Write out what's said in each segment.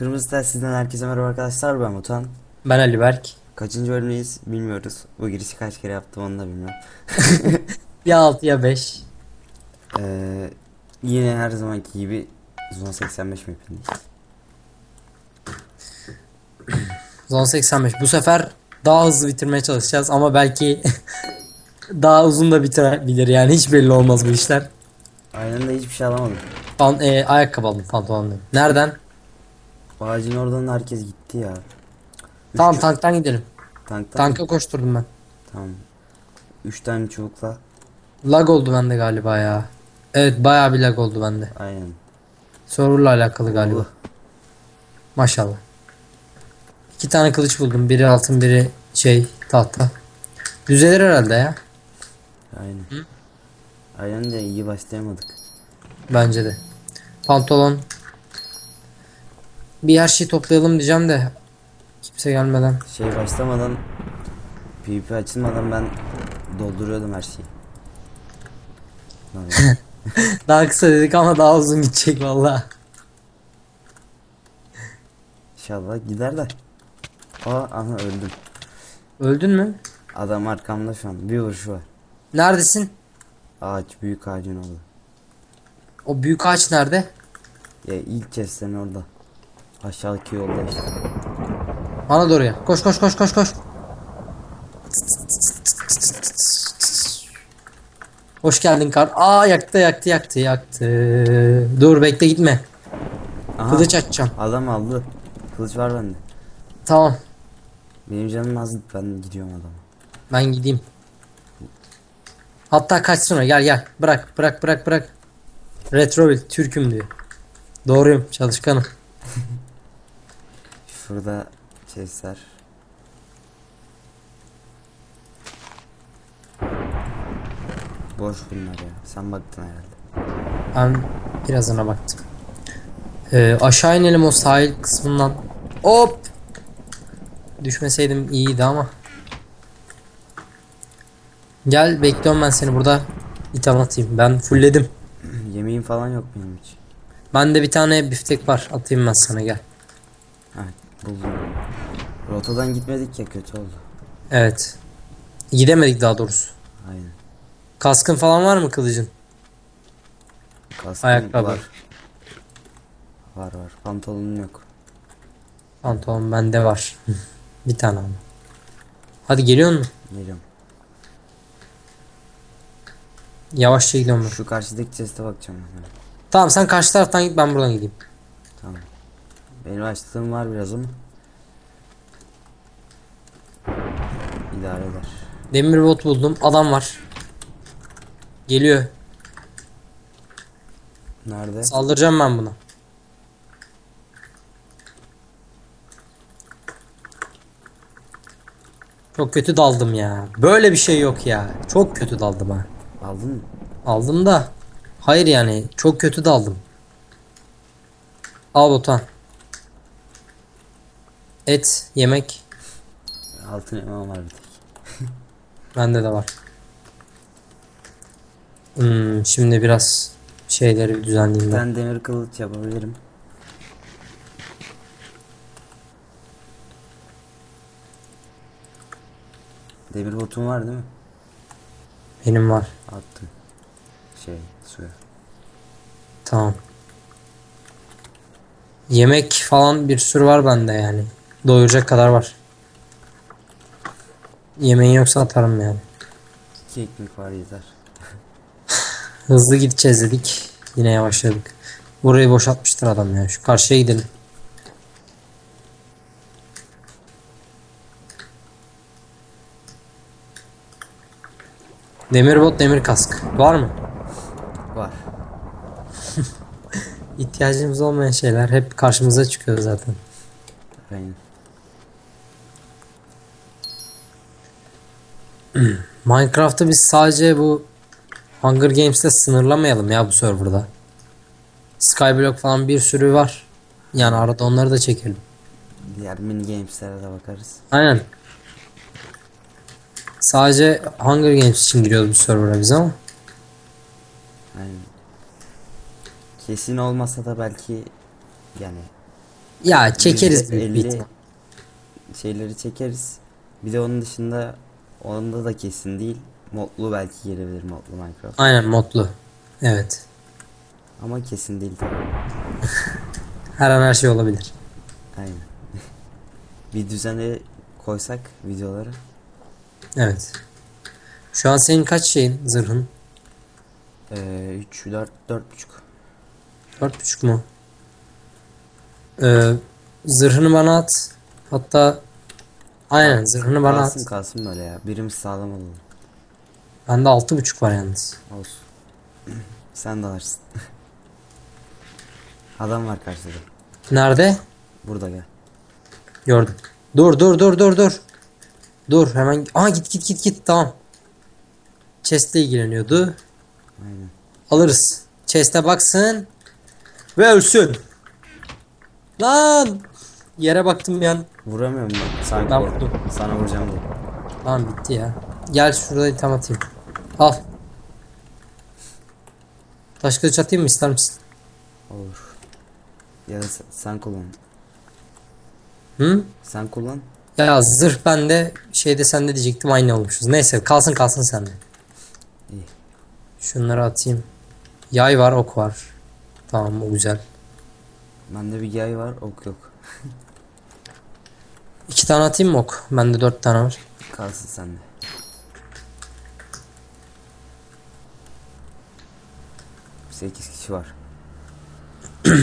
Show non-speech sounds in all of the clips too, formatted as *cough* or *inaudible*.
Kırmızı Telsiz'den herkese merhaba arkadaşlar ben Mutan. Ben Ali Berk. Kaçıncı bölümdeyiz bilmiyoruz. Bu girişi kaç kere yaptım onu da bilmiyorum. *laughs* Ya 6 ya 5. Ee, yine her zamanki gibi Zone 85 mapindeyiz. Zon 85. Bu sefer daha hızlı bitirmeye çalışacağız ama belki *laughs* daha uzun da bitirebilir yani hiç belli olmaz bu işler. Aynen de hiçbir şey alamadım. Pan, e, ayakkabı aldım pantolon. Nereden? Bu ağacın oradan herkes gitti ya. Tamam tanktan gidelim. Tanktan. Tanka koşturdum ben. Tamam. 3 tane çubukla. Lag oldu bende galiba ya. Evet bayağı bir lag oldu bende. Aynen. Server'la alakalı galiba. Oldu. Maşallah. İki tane kılıç buldum. Biri altın biri şey tahta. Düzelir herhalde ya. Aynen. Aynen de iyi başlayamadık. Bence de. Pantolon. Bir her şeyi toplayalım diyeceğim de kimse gelmeden. Şey başlamadan PvP açılmadan ben dolduruyordum her şeyi. *laughs* Daha kısa dedik ama daha uzun gidecek valla. İnşallah gider de. Aa aha öldüm. Öldün mü? Adam arkamda şu an. Bir vuruşu var. Neredesin? Ağaç büyük ağacın orada. O büyük ağaç nerede? Ya ilk chest'lerin orada. Aşağıdaki yolda işte. Bana doğru ya. Koş koş koş koş koş. Hoş geldin kar. Aa yaktı yaktı yaktı yaktı. Dur bekle gitme. Aha Kılıç açacağım. adam aldı. Kılıç var bende. Tamam. Benim canım az ben gidiyorum adama. Ben gideyim. Hatta kaçsın o. Gel gel. Bırak bırak bırak bırak. Retrobil Türk'üm diyor. Doğruyum çalışkanım. Şurada chest'ler. Boş bunlar ya. Sen baktın herhalde. Ben birazına baktım. Ee, aşağı inelim o sahil kısmından. Hop! Düşmeseydim iyiydi ama. Gel bekliyorum ben seni burada. İtham atayım. Ben fullledim. Yemeğim falan yok benim hiç. Bende bir tane biftek var. Atayım ben sana gel. Buldum. Rotadan gitmedik ya kötü oldu. Evet. Gidemedik daha doğrusu. Aynen. Kaskın falan var mı kılıcın? Kaskım Ayakkabı. var. Var var. Pantolonum yok. Pantolon bende var. *laughs* bir tane ama. Hadi geliyor musun? Geliyorum. Yavaşça gidiyorum ben. Şu karşıdaki chest'e bakacağım. Tamam sen karşı taraftan git ben buradan gideyim. Tamam. Benim açlığım var biraz ama. İdare eder. Demir bot buldum. Adam var. Geliyor. Nerede? Saldıracağım ben buna. Çok kötü daldım ya. Böyle bir şey yok ya. Çok kötü daldım ha. Aldın mı? Aldım da. Hayır yani çok kötü daldım. Al botan. Et, yemek Altın elmam var bir tek. *laughs* bende de var. Hmm, şimdi biraz şeyleri bir düzenleyeyim ben. Ben demir kılıç yapabilirim. Demir botum var değil mi? Benim var. Attım. Şey suya. Tamam. Yemek falan bir sürü var bende yani. Doyuracak kadar var. Yemeğin yoksa atarım yani. İki ekmek var yeter. *laughs* Hızlı gideceğiz dedik. Yine yavaşladık. Burayı boşaltmıştır adam ya. Şu karşıya gidelim. Demir bot, demir kask. Var mı? Var. *laughs* İhtiyacımız olmayan şeyler hep karşımıza çıkıyor zaten. Aynen. Minecraft'ı biz sadece bu Hunger Games'te sınırlamayalım ya bu serverda. Skyblock falan bir sürü var. Yani arada onları da çekelim. Diğer mini gameslere de bakarız. Aynen. Sadece Hunger Games için giriyoruz bu server'a biz ama. Aynen. Kesin olmasa da belki yani Ya çekeriz büyük bir 50 ihtimal. şeyleri çekeriz. Bir de onun dışında onda da kesin değil. Modlu belki gelebilir modlu Minecraft. Aynen modlu. Evet. Ama kesin değil tabii. *laughs* Her an her şey olabilir. Aynen. *laughs* bir düzene koysak videoları. Evet. Şu an senin kaç şeyin zırhın? Ee, 3, 4, 4 buçuk. Dört buçuk mu? Ee, zırhını bana at. Hatta aynen zırhını bana Kalsın at. kalsın böyle ya. Birimiz sağlam olalım. Bende altı buçuk var yalnız. Olsun. *clears throat* Sen de varsın. *laughs* Adam var karşıda. Nerede? Burada gel. Gördüm. Dur dur dur dur dur. Dur hemen. Aa git git git git tamam. Chest'le ilgileniyordu. Aynen. Alırız. Chest'e baksın. Ve ölsün. Lan. Yere baktım bir an. Vuramıyorum ben. Sanki Ben vurdum. Sana vuracağım diye. Tamam bitti ya. Gel şurada item atayım. Al. Taş kılıç atayım mı ister misin? Olur. Ya da sen, sen kullan. Hı? Sen kullan. Ya zırh bende şeyde sende diyecektim aynı olmuşuz. Neyse kalsın kalsın sende. İyi. Şunları atayım. Yay var ok var. Tamam o güzel. Bende bir yay var, ok yok. *laughs* İki tane atayım mı ok? Bende dört tane var. Kalsın sende. Sekiz kişi var. *clears throat*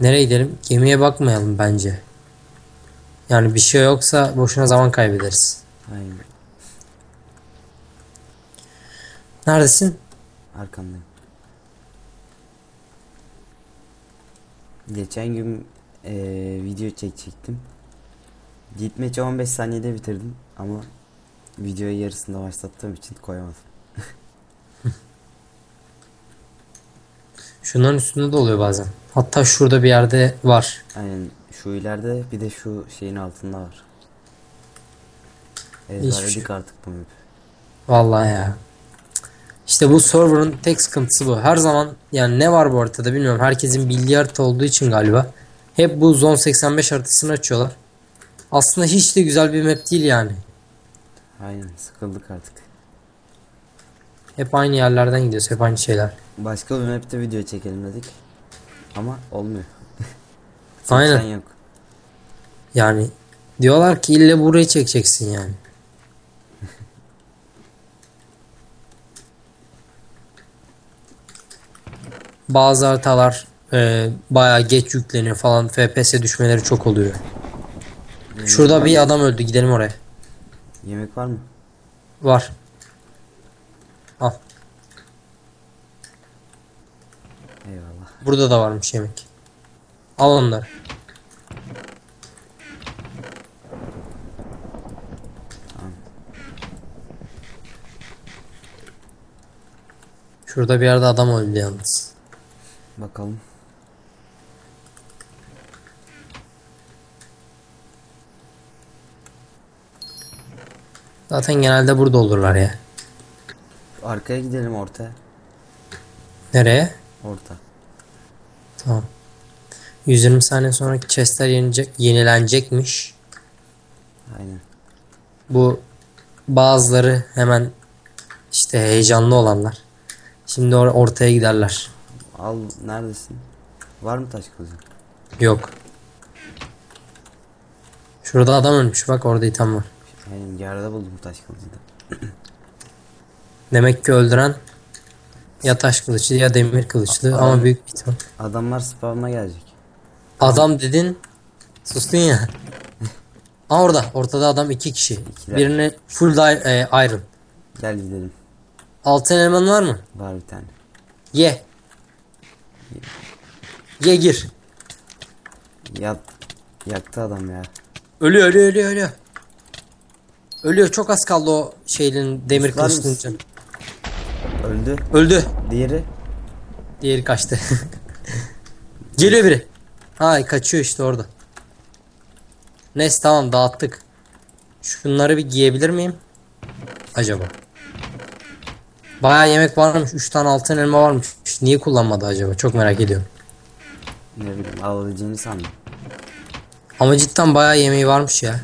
Nereye gidelim? Gemiye bakmayalım bence. Yani bir şey yoksa boşuna zaman kaybederiz. Aynen. Neredesin? Arkandayım. Geçen gün eee, video çekecektim. Gitmeci 15 saniyede bitirdim ama videoyu yarısında başlattığım için koyamadım. *laughs* Şunların üstünde de oluyor bazen. Hatta şurada bir yerde var. Aynen şu ileride bir de şu şeyin altında var. Ezberledik şey. artık bunu. hep. Vallahi ya. İşte bu server'ın tek sıkıntısı bu. Her zaman yani ne var bu haritada bilmiyorum. Herkesin bildiği harita olduğu için galiba. Hep bu Zone 85 haritasını açıyorlar. Aslında hiç de güzel bir map değil yani. Aynen sıkıldık artık. Hep aynı yerlerden gidiyoruz. Hep aynı şeyler. Başka bir map'te video çekelim dedik. Ama olmuyor. *laughs* Aynen. Yok. Yani diyorlar ki ille burayı çekeceksin yani. *laughs* Bazı haritalar e, bayağı geç yükleniyor falan. FPS düşmeleri çok oluyor. Yemek Şurada bir adam öldü. Gidelim oraya. Yemek var mı? Var. Al. Eyvallah. Burada da varmış yemek. Al onları. Şurada bir yerde adam öldü yalnız. Bakalım. Zaten genelde burada olurlar ya. Arkaya gidelim ortaya. Nereye? Orta. Tamam. 120 saniye sonra chestler yenilecek, yenilenecekmiş. Aynen. Bu bazıları hemen işte heyecanlı olanlar. Şimdi or- ortaya giderler. Al neredesin? Var mı taş kılıcın? Yok. Şurada adam ölmüş bak orada item var. Aynen yerde buldum taş kılıcını. *clears throat* Demek ki öldüren ya taş kılıçlı ya demir kılıçlı ama büyük bir ihtimal. Adamlar spawn'a gelecek. Adam dedin sustun ya. *laughs* Aa orada ortada adam iki kişi. İkiler. Birini full di- e, iron. Gel gidelim. Altın elman var mı? Var bir tane. Ye. Ye gir. Yat. Yaktı adam ya. Ölüyor ölüyor ölüyor ölüyor. Ölüyor çok az kaldı o şeyin demir mısın? için. Öldü. Öldü. Diğeri. Diğeri kaçtı. *laughs* Geliyor biri. Hay kaçıyor işte orada. Neyse tamam dağıttık. Şunları bir giyebilir miyim? Acaba. Bayağı yemek varmış. 3 tane altın elma varmış. Niye kullanmadı acaba? Çok merak ediyorum. Ne bileyim alabileceğini sandım. Ama cidden bayağı yemeği varmış ya.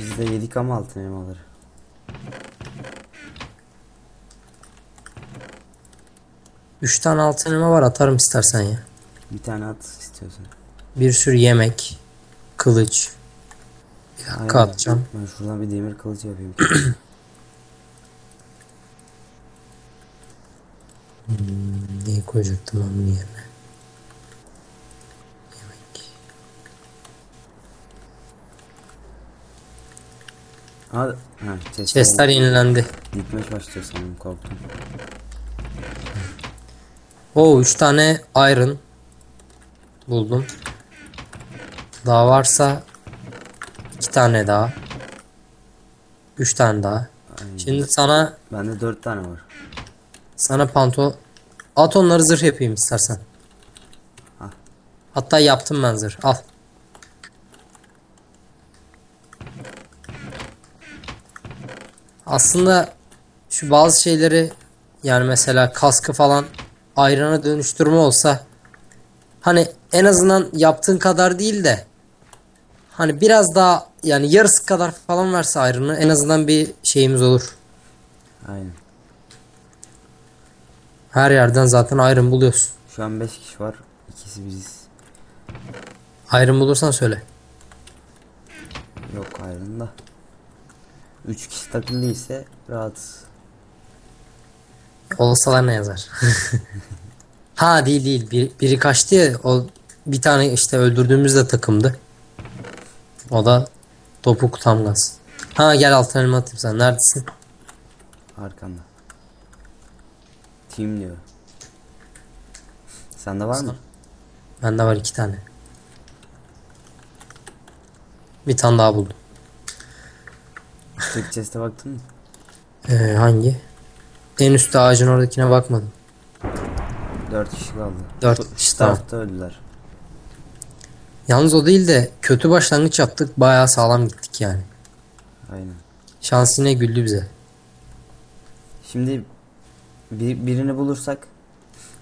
Biz de yedik ama altın elmaları. Üç tane altın elma var atarım istersen ya. Bir tane at istiyorsan. Bir sürü yemek. Kılıç. Bir dakika Aynen. atacağım. Ben şuradan bir demir kılıcı yapayım. *clears throat* Neyi koyacaktım ben bunun yerine? Hadi. Ha, chestler. Chestler yenilendi. Gitmeye başlıyor sanırım korktum. Oo 3 tane iron buldum. Daha varsa 2 tane daha. 3 tane daha. Aynen. Şimdi sana Bende dört tane var. sana pantolon at onları zırh yapayım istersen. Al. Hatta yaptım ben zırh. Al. Aslında şu bazı şeyleri yani mesela kaskı falan ayrana dönüştürme olsa hani en azından yaptığın kadar değil de hani biraz daha yani yarısı kadar falan verse ayrını en azından bir şeyimiz olur. Aynen. Her yerden zaten ayrım buluyorsun. Şu an 5 kişi var. İkisi biziz. Ayrım bulursan söyle. Yok ayrında. 3 kişi takım değilse rahatız. Olsalar ne yazar? *laughs* ha değil değil. Bir, biri kaçtı ya. O bir tane işte öldürdüğümüz de takımdı. O da topuk tam gaz. Ha gel altın elma atayım sen. Neredesin? Arkanda. Team diyor. Sende var mı? Bende var iki tane. Bir tane daha buldum. Tek chest'e baktın mı? Ee, hangi? En üstte ağacın oradakine bakmadım. 4 kişi kaldı. Dört kişi, tamam. öldüler. Yalnız o değil de kötü başlangıç yaptık. Bayağı sağlam gittik yani. Aynen. Şans yine güldü bize. Şimdi bir, birini bulursak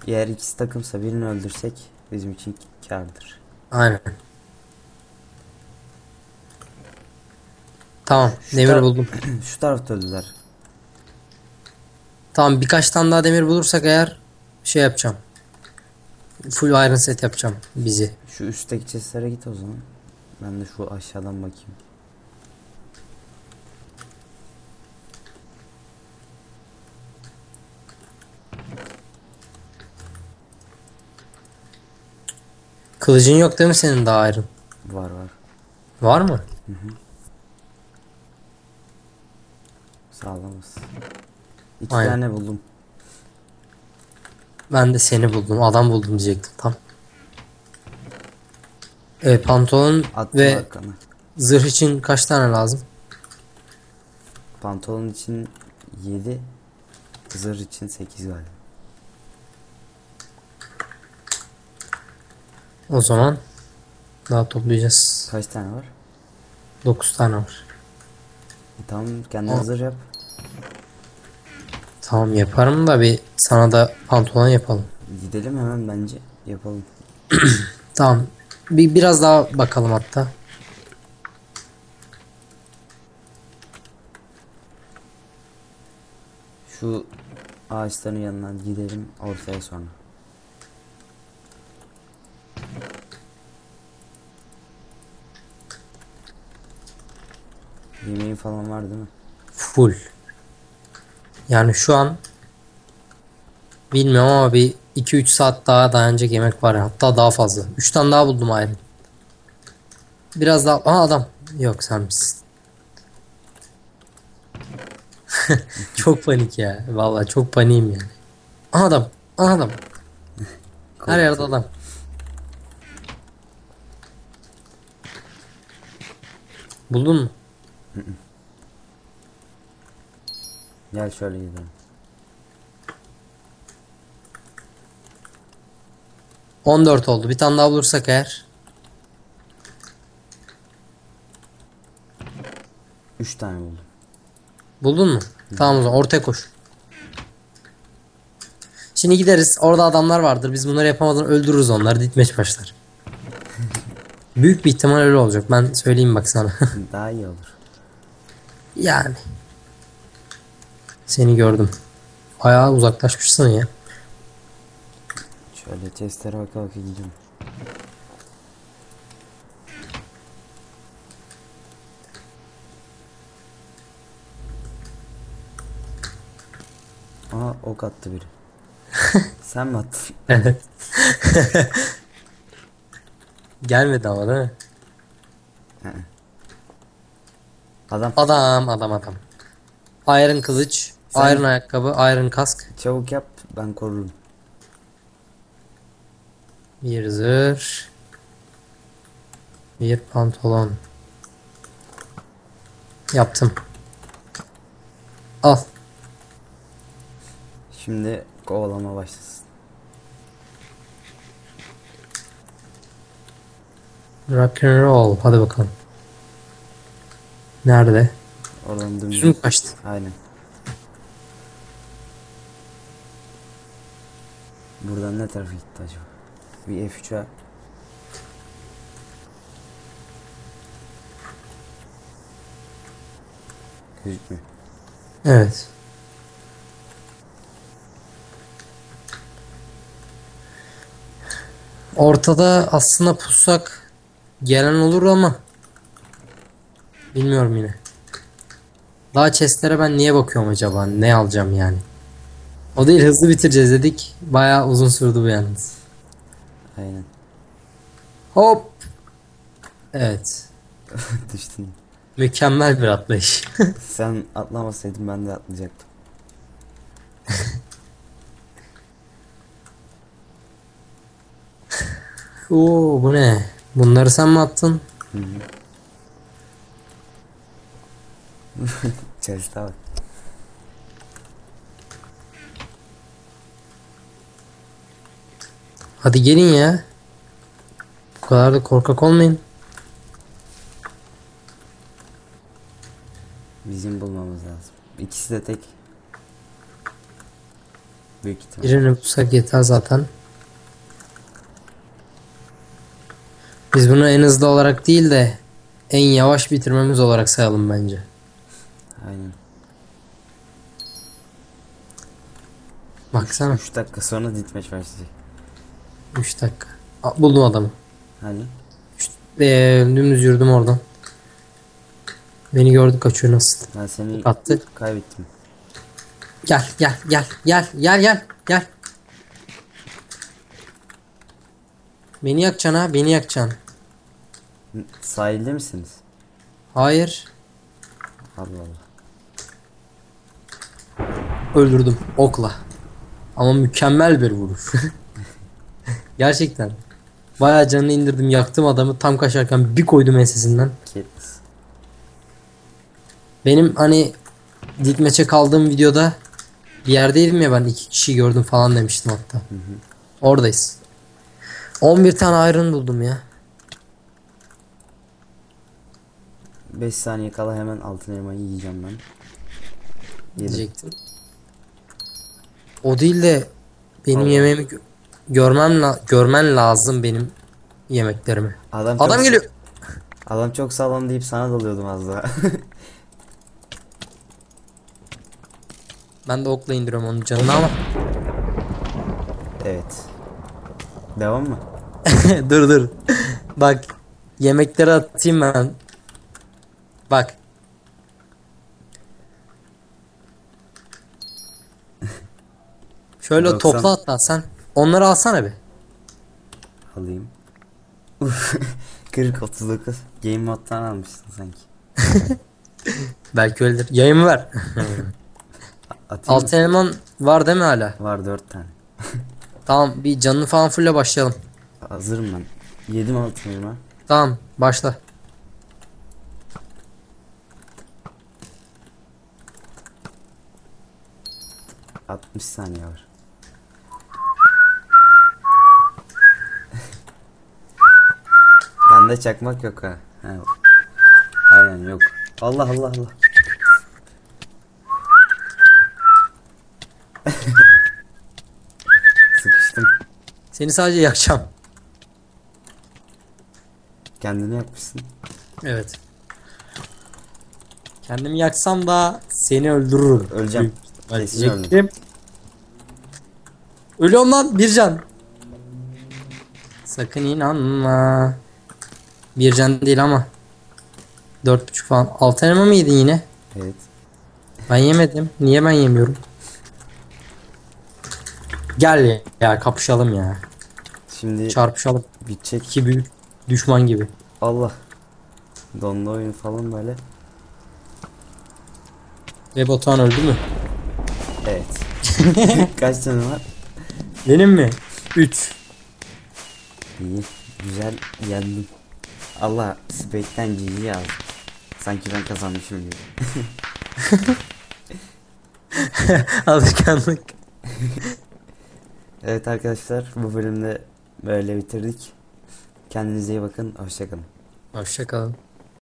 eğer ikisi takımsa birini öldürsek bizim için kârdır. Aynen. Tamam. Şu Demir buldum. *clears throat* Şu tarafta öldüler. Tamam birkaç tane daha demir bulursak eğer şey yapacağım. Full iron set yapacağım bizi. Şu üstteki chestlere git o zaman. Ben de şu aşağıdan bakayım. Kılıcın yok değil mi senin daha iron? Var var. Var mı? Sağlamız. İki Aynen. tane buldum. Ben de seni buldum. Adam buldum diyecektim tam. Evet pantolon Attım ve arkana. zırh için kaç tane lazım? Pantolon için 7. Zırh için 8 galiba. O zaman daha toplayacağız. Kaç tane var? 9 tane var. E, tamam kendine zırh yap. Tamam yaparım da bir sana da pantolon yapalım. Gidelim hemen bence. Yapalım. *clears throat* Tamam. Bir biraz daha bakalım hatta. Şu ağaçların yanından gidelim ortaya sonra. Yemeğin falan var değil mi? Full. Yani şu an bilmiyorum ama bir 2-3 saat daha dayanacak yemek var ya. Hatta daha fazla. 3 tane daha buldum ayrı. Biraz daha... Aa adam. Yok sen misin? *laughs* çok panik ya. Vallahi çok paniğim yani. Aha adam. Aha adam. Her yerde adam. Buldun mu? Gel şöyle gidelim. On dört oldu. Bir tane daha bulursak eğer. Üç tane buldum. Buldun mu? Tamam o zaman ortaya koş. Şimdi gideriz. Orada adamlar vardır. Biz bunları yapamadan öldürürüz onları. Ditmeç başlar. Büyük bir ihtimal öyle olacak. Ben söyleyeyim bak sana. *laughs* Daha iyi olur. yani. Seni gördüm. Bayağı uzaklaşmışsın ya. Şöyle testlere baka baka gideceğim. Aa ok attı biri. *laughs* Sen mi attın? Evet. Gelmedi ama değil mi? Adam Adam adam adam. Iron kılıç, Sen- iron ayakkabı, iron kask. çabuk yap ben korurum. Bir zırh. Bir pantolon. Yaptım. Al. Şimdi kovalama başlasın. Rock and roll. Hadi bakalım. Nerede? Oradan dümdüz. Üstüm kaçtı. Aynen. Buradan ne tarafa gitti acaba? Bir F3'e Gözükmüyor. Evet. Ortada aslında pussak gelen olur ama bilmiyorum yine. Daha chestlere ben niye bakıyorum acaba? Ne alacağım yani? O değil hızlı bitireceğiz dedik. Bayağı uzun sürdü bu yalnız. Aynen. Hop. Evet. *laughs* Düştün. Mükemmel bir atlayış. *laughs* Sen atlamasaydın ben de atlayacaktım. *laughs* Oo bu ne? Bunları sen mi attın? Hı hı. Chest'e bak. Hadi gelin ya. Bu kadar da korkak olmayın. Bizim bulmamız lazım. İkisi de tek. Büyük ihtimal. Birini bulsak yeter zaten. Biz bunu en hızlı olarak değil de en yavaş bitirmemiz olarak sayalım bence. Aynen. Baksana 3 dakika sonra ditmeç başlayacak. 3 dakika. Buldum adamı. Hani? Ee, dümdüz yürüdüm oradan. Beni gördü kaçıyor nasıl? Ben seni Attı. kaybettim. Gel gel gel gel gel gel gel. Beni yakacaksın ha beni yakacaksın. Sahilde misiniz? Hayır. Allah Allah. Öldürdüm okla. Ama mükemmel bir vuruş. *laughs* Gerçekten. Bayağı canını indirdim yaktım adamı tam kaçarken bir koydum ensesinden. Katniss. Benim hani dikmeçe kaldığım videoda bir yerdeydim ya ben iki kişi gördüm falan demiştim hatta. Oradayız. 11 tane iron buldum ya. 5 saniye kala hemen altın elmayı yiyeceğim ben. Yedim. Diyecektim. O değil de benim Allah. yemeğimi görmem la- görmen lazım benim yemeklerimi. Adam, Adam çok, geliyor. Adam çok sağlam deyip sana dalıyordum az daha. Ben de okla indiriyorum onun canını ama. evet. Devam mı? *laughs* dur dur. Bak yemekleri atayım ben. Bak. Şöyle 90. topla hatta sen. Onları alsana bir. Alayım. 40 39. *laughs* Game moddan almışsın sanki. *laughs* Belki öyledir. Yayımı ver. *laughs* Atayım Altı mı? eleman var değil mi hala? Var 4 tane. Tamam bir canını falan fulle başlayalım. Hazırım ben. Yedim altın elma. Tamam başla. 60 saniye var. Bende çakmak yok ha. ha. Aynen yok. Allah Allah Allah. *laughs* Sıkıştım. Seni sadece yakacağım. Kendini yakmışsın. Evet. Kendimi yaksam da seni öldürürüm. Öleceğim. Diyecektim. Ölüyorum lan bir can. Sakın inanma. Bir can değil ama. Dört buçuk falan. Altı elma mı yedin yine? Evet. Ben yemedim. Niye ben yemiyorum? Gel ya, kapışalım ya. Şimdi Çarpışalım. bitecek. İki büyük düşman gibi. Allah. Donlu oyun falan böyle. Ve Batuhan öldü mü? Evet. *laughs* Kaç tane var? Benim mi? 3. İyi. Güzel yendim. Allah Space'den GG yazdı. Sanki ben kazanmışım gibi. *laughs* Alışkanlık. Evet arkadaşlar bu bölümde böyle bitirdik. Kendinize iyi bakın. Hoşçakalın. Hoşçakalın.